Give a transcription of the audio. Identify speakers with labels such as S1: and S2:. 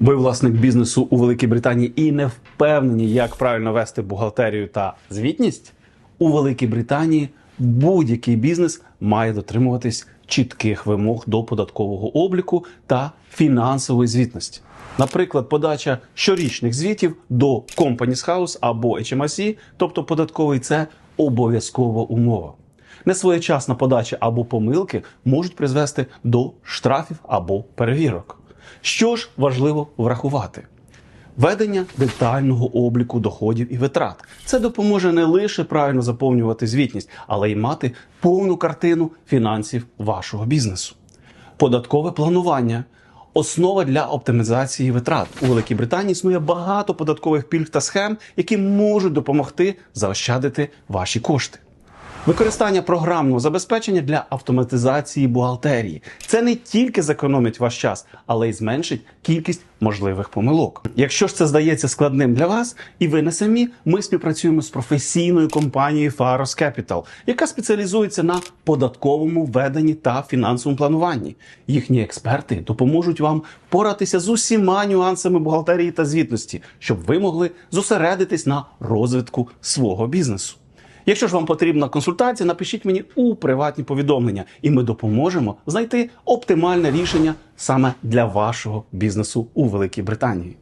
S1: Ви власник бізнесу у Великій Британії і не впевнені, як правильно вести бухгалтерію та звітність? У Великій Британії будь-який бізнес має дотримуватись чітких вимог до податкового обліку та фінансової звітності. Наприклад, подача щорічних звітів до Companies House або HMRC, тобто податковий, це обов'язкова умова. Несвоєчасна подача або помилки можуть призвести до штрафів або перевірок. Що ж важливо врахувати? Ведення детального обліку доходів і витрат. Це допоможе не лише правильно заповнювати звітність, але й мати повну картину фінансів вашого бізнесу. Податкове планування основа для оптимізації витрат. У Великій Британії існує багато податкових пільг та схем, які можуть допомогти заощадити ваші кошти. Використання програмного забезпечення для автоматизації бухгалтерії. Це не тільки зекономить ваш час, але й зменшить кількість можливих помилок. Якщо ж це здається складним для вас, і ви не самі, ми співпрацюємо з професійною компанією Faros Capital, яка спеціалізується на податковому веденні та фінансовому плануванні. Їхні експерти допоможуть вам поратися з усіма нюансами бухгалтерії та звітності, щоб ви могли зосередитись на розвитку свого бізнесу. Якщо ж вам потрібна консультація, напишіть мені у приватні повідомлення, і ми допоможемо знайти оптимальне рішення саме для вашого бізнесу у Великій Британії.